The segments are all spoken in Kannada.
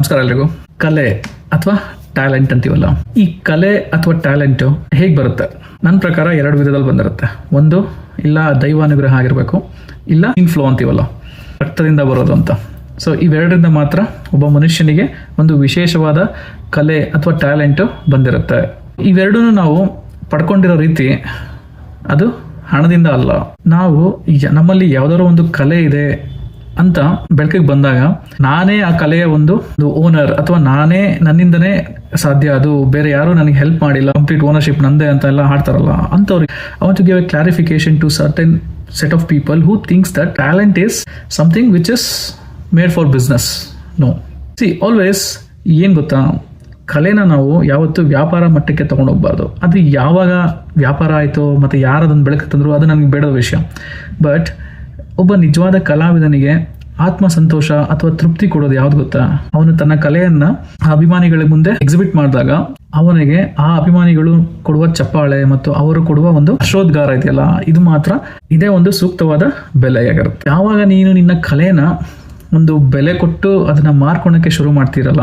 ನಮಸ್ಕಾರ ಎಲ್ರಿಗೂ. ಕಲೆ ಅಥವಾ ಟ್ಯಾಲೆಂಟ್ ಅಂತೀವಲ್ಲ, ಈ ಕಲೆ ಅಥವಾ ಟ್ಯಾಲೆಂಟ್ ಹೇಗೆ ಬರುತ್ತೆ? ನನ್ನ ಪ್ರಕಾರ ಎರಡು ವಿಧದಲ್ಲಿ ಬಂದಿರುತ್ತೆ. ಒಂದು, ಇಲ್ಲ ದೈವಾನುಗ್ರಹ ಆಗಿರಬೇಕು, ಇಲ್ಲ ಇನ್ಫ್ಲೋ ಅಂತೀವಲ್ಲ, ರಕ್ತದಿಂದ ಬರೋದು ಅಂತ. ಸೊ ಇವೆರಡರಿಂದ ಮಾತ್ರ ಒಬ್ಬ ಮನುಷ್ಯನಿಗೆ ಒಂದು ವಿಶೇಷವಾದ ಕಲೆ ಅಥವಾ ಟ್ಯಾಲೆಂಟ್ ಬಂದಿರುತ್ತೆ. ಇವೆರಡೂ ನಾವು ಪಡ್ಕೊಂಡಿರೋ ರೀತಿ ಅದು ಹಣದಿಂದ ಅಲ್ಲ. ನಾವು ನಮ್ಮಲ್ಲಿ ಯಾವ್ದಾದ್ರು ಒಂದು ಕಲೆ ಇದೆ ಅಂತ ಬೆಳಕಿಗೆ ಬಂದಾಗ ನಾನೇ ಆ ಕಲೆಯ ಒಂದು ಓನರ್ ಅಥವಾ ನಾನೇ ನನ್ನಿಂದನೇ ಸಾಧ್ಯ. ಅದು ಬೇರೆ ಯಾರು ನನಗೆ ಹೆಲ್ಪ್ ಮಾಡಿಲ್ಲ. ಕಂಪ್ಲೀಟ್ ಓನರ್ಶಿಪ್ ನಂದೇ ಅಂತ ಎಲ್ಲ ಹಾಡ್ತಾರಲ್ಲ ಅಂತವ್ರಿಗೆ. I want to give a clarification to certain set of people who thinks that talent is something which is made for business no see always ಏನು ಗೊತ್ತಾ? ಕಲೆನ ನಾವು ಯಾವತ್ತು ವ್ಯಾಪಾರ ಮಟ್ಟಕ್ಕೆ ತಗೊಂಡು ಹೋಗ್ಬಾರ್ದು. ಅದು ಯಾವಾಗ ವ್ಯಾಪಾರ ಆಯಿತು ಮತ್ತು ಯಾರು ಅದನ್ನು ಬೆಳಕು ತಂದ್ರು ಅದು ನನಗೆ ಬೇಡದ ವಿಷಯ. ಬಟ್ ಒಬ್ಬ ನಿಜವಾದ ಕಲಾವಿದನಿಗೆ ಆತ್ಮ ಸಂತೋಷ ಅಥವಾ ತೃಪ್ತಿ ಕೊಡೋದು ಯಾವ್ದು ಗೊತ್ತಾ? ಅವನು ತನ್ನ ಕಲೆಯನ್ನ ಅಭಿಮಾನಿಗಳ ಮುಂದೆ ಎಕ್ಸಿಬಿಟ್ ಮಾಡಿದಾಗ ಅವನಿಗೆ ಆ ಅಭಿಮಾನಿಗಳು ಕೊಡುವ ಚಪ್ಪಾಳೆ ಮತ್ತು ಅವರು ಕೊಡುವ ಒಂದು ಹರ್ಷೋದ್ಗಾರ ಇದೆಯಲ್ಲ, ಇದು ಮಾತ್ರ ಇದೇ ಒಂದು ಸೂಕ್ತವಾದ ಬೆಲೆಯಾಗಿರುತ್ತೆ. ಯಾವಾಗ ನೀನು ನಿನ್ನ ಕಲೆನ ಒಂದು ಬೆಲೆ ಕೊಟ್ಟು ಅದನ್ನ ಮಾರ್ಕೊಳಕ್ಕೆ ಶುರು ಮಾಡ್ತೀರಲ್ಲ,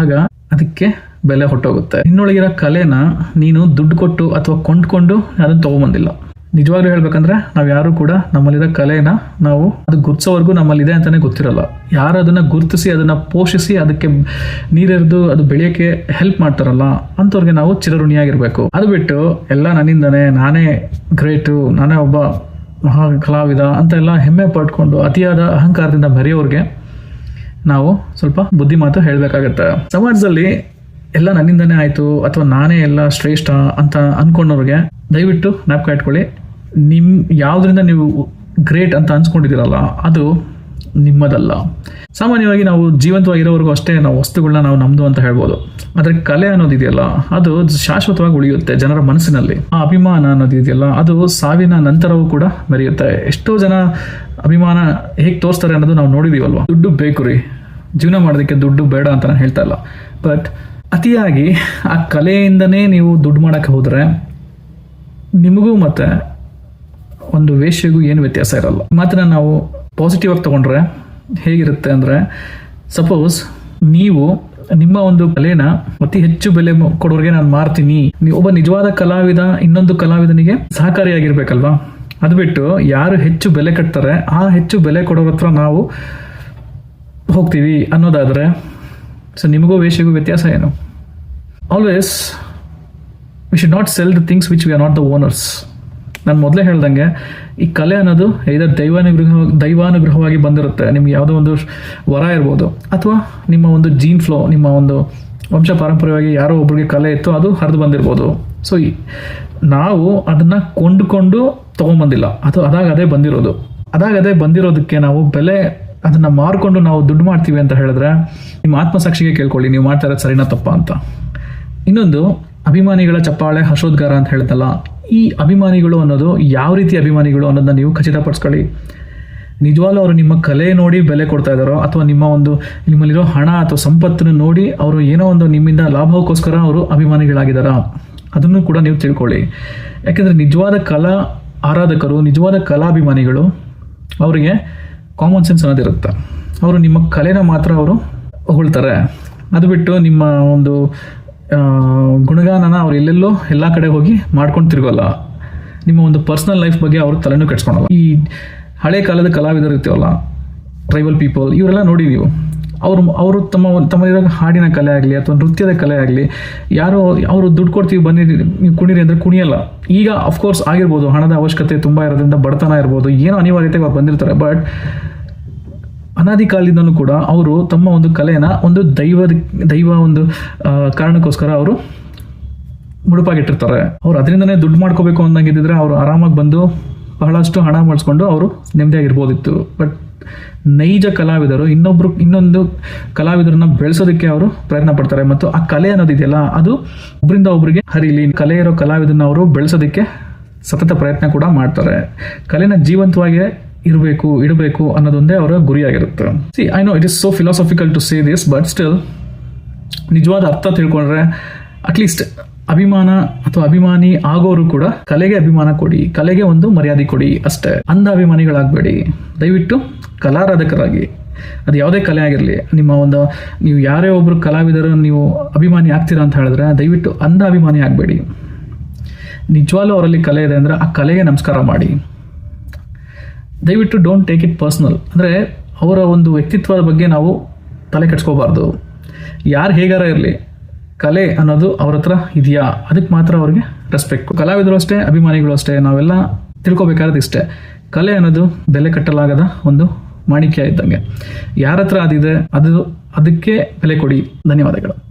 ಆಗ ಅದಕ್ಕೆ ಬೆಲೆ ಹೊಟ್ಟೋಗುತ್ತೆ. ನಿನ್ನೊಳಗಿರೋ ಕಲೆನ ನೀನು ದುಡ್ಡು ಕೊಟ್ಟು ಅಥವಾ ಕೊಂಡ್ಕೊಂಡು ಅದನ್ನ ತಗೊಂಬಂದಿಲ್ಲ ನಿಜವಾಗ್ಲೂ ಹೇಳ್ಬೇಕಂದ್ರೆ ನಾವು ಯಾರು ಕೂಡ ನಮ್ಮಲ್ಲಿರೋ ಕಲೆನ ನಾವು ಅದು ಗುರ್ಸೋವರೆಗೂ ನಮ್ಮಲ್ಲಿದೆ ಅಂತಾನೆ ಗೊತ್ತಿರಲ್ಲ. ಯಾರು ಅದನ್ನ ಗುರುತಿಸಿ, ಅದನ್ನ ಪೋಷಿಸಿ, ಅದಕ್ಕೆ ನೀರೆರೆದು ಅದು ಬೆಳೆಯಕ್ಕೆ ಹೆಲ್ಪ್ ಮಾಡ್ತಾರಲ್ಲ, ಅಂಥವ್ರಿಗೆ ನಾವು ಚಿರಋಣಿಯಾಗಿರ್ಬೇಕು. ಅದು ಬಿಟ್ಟು ಎಲ್ಲ ನನ್ನಿಂದನೇ ನಾನೇ ಗ್ರೇಟು ನಾನೇ ಒಬ್ಬ ಮಹಾ ಕಲಾವಿದ ಅಂತ ಎಲ್ಲ ಹೆಮ್ಮೆ ಪಟ್ಕೊಂಡು ಅತಿಯಾದ ಅಹಂಕಾರದಿಂದ ಮರೆಯೋರಿಗೆ ನಾವು ಸ್ವಲ್ಪ ಬುದ್ಧಿ ಮಾತು ಹೇಳಬೇಕಾಗತ್ತೆ. ಸಮಾಜದಲ್ಲಿ ಎಲ್ಲ ನನ್ನಿಂದನೇ ಆಯಿತು, ಅಥವಾ ನಾನೇ ಎಲ್ಲ ಶ್ರೇಷ್ಠ ಅಂತ ಅನ್ಕೊಂಡವ್ರಿಗೆ ದಯವಿಟ್ಟು ಜ್ಞಾಪಕ ಇಟ್ಕೊಳ್ಳಿ. ನಿಮ್ ಯಾವುದರಿಂದ ನೀವು ಗ್ರೇಟ್ ಅಂತ ಅನ್ಸ್ಕೊಂಡಿದ್ದೀರಲ್ಲ, ಅದು ನಿಮ್ಮದಲ್ಲ. ಸಾಮಾನ್ಯವಾಗಿ ನಾವು ಜೀವಂತವಾಗಿರೋವರೆಗೂ ಅಷ್ಟೇ ನಾವು ವಸ್ತುಗಳನ್ನ ನಾವು ನಮ್ದು ಅಂತ ಹೇಳ್ಬೋದು. ಆದರೆ ಕಲೆ ಅನ್ನೋದಿದೆಯಲ್ಲ ಅದು ಶಾಶ್ವತವಾಗಿ ಉಳಿಯುತ್ತೆ ಜನರ ಮನಸ್ಸಿನಲ್ಲಿ. ಆ ಅಭಿಮಾನ ಅನ್ನೋದಿದೆಯಲ್ಲ ಅದು ಸಾವಿನ ನಂತರವೂ ಕೂಡ ಮೆರೆಯುತ್ತೆ. ಎಷ್ಟೋ ಜನ ಅಭಿಮಾನ ಹೇಗೆ ತೋರಿಸ್ತಾರೆ ಅನ್ನೋದು ನಾವು ನೋಡಿದೀವಲ್ವಾ? ದುಡ್ಡು ಬೇಕು ರೀ. ಜೀವನ ಮಾಡೋದಕ್ಕೆ ದುಡ್ಡು ಬೇಡ ಅಂತ ನಾನು ಹೇಳ್ತಾ ಇಲ್ಲ. ಬಟ್ ಅತಿಯಾಗಿ ಆ ಕಲೆಯಿಂದನೇ ನೀವು ದುಡ್ಡು ಮಾಡೋಕ್ಕೆ ಹೋದರೆ ನಿಮಗೂ ಮತ್ತೆ ಒಂದು ವೇಷ್ಯಗೂ ಏನು ವ್ಯತ್ಯಾಸ ಇರಲ್ಲ. ಮಾತ್ರ ನಾವು ಪಾಸಿಟಿವ್ ಆಗಿ ತಗೊಂಡ್ರೆ ಹೇಗಿರುತ್ತೆ ಅಂದರೆ ಸಪೋಸ್ ನೀವು ನಿಮ್ಮ ಒಂದು ಕಲೆನ ಅತಿ ಹೆಚ್ಚು ಬೆಲೆ ಕೊಡೋರಿಗೆ ನಾನು ಮಾರ್ತೀನಿ. ನೀವು ಒಬ್ಬ ನಿಜವಾದ ಕಲಾವಿದ, ಇನ್ನೊಂದು ಕಲಾವಿದನಿಗೆ ಸಹಕಾರಿಯಾಗಿರ್ಬೇಕಲ್ವಾ ಅದು ಬಿಟ್ಟು ಯಾರು ಹೆಚ್ಚು ಬೆಲೆ ಕಟ್ತಾರೆ, ಆ ಹೆಚ್ಚು ಬೆಲೆ ಕೊಡೋರ ಹತ್ರ ನಾವು ಹೋಗ್ತೀವಿ ಅನ್ನೋದಾದರೆ ಸೊ ನಿಮಗೂ ವೇಷಗೂ ವ್ಯತ್ಯಾಸ ಏನು? Always we should not sell the things which we are not the owners ನಾನು ಮೊದಲೇ ಹೇಳ್ದಂಗೆ, ಈ ಕಲೆ ಅನ್ನೋದು ಇದರ ದೈವಾನುಗ್ರಹ, ದೈವಾನುಗ್ರಹವಾಗಿ ಬಂದಿರುತ್ತೆ. ನಿಮ್ಗೆ ಯಾವುದೋ ಒಂದು ವರ ಇರ್ಬೋದು. ಅಥವಾ ನಿಮ್ಮ ಒಂದು ಜೀನ್ ಫ್ಲೋ ನಿಮ್ಮ ಒಂದು ವಂಶ ಪಾರಂಪರ್ಯವಾಗಿ ಯಾರೋ ಒಬ್ಬರಿಗೆ ಕಲೆ ಇತ್ತು, ಅದು ಹರಿದು ಬಂದಿರ್ಬೋದು. ಸೊ ನಾವು ಅದನ್ನು ಕೊಂಡುಕೊಂಡು ತೊಗೊಂಬಂದಿಲ್ಲ. ಅದು ಅದಾಗ ಅದೇ ಬಂದಿರೋದು. ಅದಾಗ ಅದೇ ಬಂದಿರೋದಕ್ಕೆ ನಾವು ಬೆಲೆ ಅದನ್ನ ಮಾರ್ಕೊಂಡು ನಾವು ದುಡ್ಡು ಮಾಡ್ತೀವಿ ಅಂತ ಹೇಳಿದ್ರೆ, ನಿಮ್ಮ ಆತ್ಮಸಾಕ್ಷಿಗೆ ಕೇಳ್ಕೊಳ್ಳಿ, ನೀವು ಮಾಡ್ತಾ ಇರೋದು ಸರಿನಾ ತಪ್ಪ ಅಂತ. ಇನ್ನೊಂದು, ಅಭಿಮಾನಿಗಳ ಚಪ್ಪಾಳೆ ಹರ್ಷೋದ್ಗಾರ ಅಂತ ಹೇಳ್ತಲ್ಲ ಈ ಅಭಿಮಾನಿಗಳು ಅನ್ನೋದು ಯಾವ ರೀತಿ ಅಭಿಮಾನಿಗಳು ಅನ್ನೋದನ್ನ ನೀವು ಖಚಿತಪಡಿಸ್ಕೊಳ್ಳಿ. ನಿಜವಾಗ್ಲೂ ಅವರು ನಿಮ್ಮ ಕಲೆ ನೋಡಿ ಬೆಲೆ ಕೊಡ್ತಾ ಇದ್ದಾರೋ ಅಥವಾ ನಿಮ್ಮ ಒಂದು ನಿಮ್ಮಲ್ಲಿರೋ ಹಣ ಅಥವಾ ಸಂಪತ್ತನ್ನು ನೋಡಿ ಅವರು ಏನೋ ಒಂದು ನಿಮ್ಮಿಂದ ಲಾಭಕ್ಕೋಸ್ಕರ ಅವರು ಅಭಿಮಾನಿಗಳಾಗಿದ್ದಾರಾ? ಅದನ್ನು ಕೂಡ ನೀವು ತಿಳ್ಕೊಳ್ಳಿ. ಯಾಕೆಂದರೆ ನಿಜವಾದ ಕಲಾ ಆರಾಧಕರು, ನಿಜವಾದ ಕಲಾಭಿಮಾನಿಗಳು ಅವರಿಗೆ ಕಾಮನ್ ಸೆನ್ಸ್ ಅನ್ನೋದಿರುತ್ತೆ ಅವರು ನಿಮ್ಮ ಕಲೆನ ಮಾತ್ರ ಅವರು ಹೊಗಳ್ತಾರೆ. ಅದು ಬಿಟ್ಟು ನಿಮ್ಮ ಒಂದು ಗುಣಗಾನನ ಅವ್ರು ಎಲ್ಲೆಲ್ಲೋ ಎಲ್ಲ ಕಡೆ ಹೋಗಿ ಮಾಡ್ಕೊಂಡು ತಿರುಗಲ್ಲ. ನಿಮ್ಮ ಒಂದು ಪರ್ಸನಲ್ ಲೈಫ್ ಬಗ್ಗೆ ಅವರು ತಲೆನೂ ಕೆಡ್ಸ್ಕೊಳಲ್ಲ. ಈ ಹಳೆ ಕಾಲದ ಕಲಾವಿದರು ಇರ್ತೀವಲ್ಲ ಟ್ರೈಬಲ್ ಪೀಪಲ್ ಇವರೆಲ್ಲ ನೋಡಿ ನೀವು. ಅವರು ಅವರು ತಮ್ಮ ತಮ್ಮಲ್ಲಿರೋ ಹಾಡಿನ ಕಲೆ ಆಗಲಿ ಅಥವಾ ನೃತ್ಯದ ಕಲೆ ಆಗಲಿ, ಯಾರೋ, ಅವರು ದುಡ್ಡು ಕೊಡ್ತೀವಿ ಬನ್ನಿ ನೀವು ಕುಣಿರಿ ಅಂದರೆ ಕುಣಿಯಲ್ಲ. ಈಗ ಅಫ್ಕೋರ್ಸ್ ಆಗಿರ್ಬೋದು, ಹಣದ ಅವಶ್ಯಕತೆ ತುಂಬ ಇರೋದ್ರಿಂದ ಬಡತನ ಇರ್ಬೋದು, ಏನೋ ಅನಿವಾರ್ಯತೆಗೆ ಅವ್ರು ಬಂದಿರ್ತಾರೆ ಬಟ್ ಅನಾದಿ ಕಾಲದಿಂದಲೂ ಕೂಡ ಅವರು ತಮ್ಮ ಒಂದು ಕಲೆನ ಒಂದು ದೈವದ, ದೈವ ಒಂದು ಕಾರಣಕ್ಕೋಸ್ಕರ ಅವರು ಮುಡುಪಾಗಿಟ್ಟಿರ್ತಾರೆ. ಅವ್ರು ಅದರಿಂದನೇ ದುಡ್ಡು ಮಾಡ್ಕೋಬೇಕು ಅಂದಂಗಿದ್ರೆ ಅವರು ಆರಾಮಾಗಿ ಬಂದು ಬಹಳಷ್ಟು ಹಣ ಮಾಡಿಸ್ಕೊಂಡು ಅವರು ನೆಮ್ಮದಿಯಾಗಿರ್ಬೋದಿತ್ತು. ಬಟ್ ನೈಜ ಕಲಾವಿದರು, ಇನ್ನೊಬ್ರು, ಇನ್ನೊಂದು ಕಲಾವಿದರನ್ನ ಬೆಳೆಸೋದಕ್ಕೆ ಅವರು ಪ್ರಯತ್ನ ಪಡ್ತಾರೆ. ಮತ್ತು ಆ ಕಲೆ ಅನ್ನೋದಿದೆಯಲ್ಲ ಅದು ಒಬ್ಬರಿಂದ ಒಬ್ಬರಿಗೆ ಹರಿಲಿ. ಕಲೆ ಇರೋ ಕಲಾವಿದನ್ನ ಅವರು ಬೆಳೆಸೋದಕ್ಕೆ ಸತತ ಪ್ರಯತ್ನ ಕೂಡ ಮಾಡ್ತಾರೆ. ಕಲೆನ ಜೀವಂತವಾಗಿ ಇರಬೇಕು, ಇಡಬೇಕು ಅನ್ನೋದೊಂದೇ ಅವರ ಗುರಿಯಾಗಿರುತ್ತೆ. See I know it is so philosophical to say this but still ನಿಜವಾದ ಅರ್ಥ ತಿಳ್ಕೊಂಡ್ರೆ ಅಟ್ಲೀಸ್ಟ್ ಅಭಿಮಾನ ಅಥವಾ ಅಭಿಮಾನಿ ಆಗೋರು ಕೂಡ ಕಲೆಗೆ ಅಭಿಮಾನ ಕೊಡಿ, ಕಲೆಗೆ ಒಂದು ಮರ್ಯಾದೆ ಕೊಡಿ ಅಷ್ಟೇ. ಅಂಧ ಅಭಿಮಾನಿಗಳಾಗಬೇಡಿ. ದಯವಿಟ್ಟು ಕಲಾರಾಧಕರಾಗಿ. ಅದು ಯಾವುದೇ ಕಲೆ ಆಗಿರಲಿ, ನಿಮ್ಮ ಒಂದು, ನೀವು ಯಾರೇ ಒಬ್ಬರು ಕಲಾವಿದರು, ನೀವು ಅಭಿಮಾನಿ ಆಗ್ತೀರಾ ಅಂತ ಹೇಳಿದ್ರೆ ದಯವಿಟ್ಟು ಅಂಧ ಅಭಿಮಾನಿ ಆಗಬೇಡಿ. ನಿಜವಾಗ್ಲೂ ಅವರಲ್ಲಿ ಕಲೆ ಇದೆ ಅಂದರೆ ಆ ಕಲೆಗೆ ನಮಸ್ಕಾರ ಮಾಡಿ. ದಯವಿಟ್ಟು ಡೋಂಟ್ ಟೇಕ್ ಇಟ್ ಪರ್ಸ್ನಲ್ ಅಂದರೆ ಅವರ ಒಂದು ವ್ಯಕ್ತಿತ್ವದ ಬಗ್ಗೆ ನಾವು ತಲೆ ಕೆಡ್ಸ್ಕೋಬಾರ್ದು. ಯಾರು ಹೇಗಾರ ಇರಲಿ ಕಲೆ ಅನ್ನೋದು ಅವ್ರ ಹತ್ರ ಇದೆಯಾ? ಅದಕ್ಕೆ ಮಾತ್ರ ಅವ್ರಿಗೆ ರೆಸ್ಪೆಕ್ಟ್ ಕಲಾವಿದರು ಅಷ್ಟೇ, ಅಭಿಮಾನಿಗಳು ಅಷ್ಟೇ, ನಾವೆಲ್ಲ ತಿಳ್ಕೊಬೇಕಾದ್ರೆ ಇಷ್ಟೇ. ಕಲೆ ಅನ್ನೋದು ಬೆಲೆ ಕಟ್ಟಲಾಗದ ಒಂದು ಮಾಣಿಕ್ಯ ಇದ್ದಂಗೆ. ಯಾರ ಹತ್ರ ಅದಿದೆ, ಅದು, ಅದಕ್ಕೆ ಬೆಲೆ ಕೊಡಿ. ಧನ್ಯವಾದಗಳು.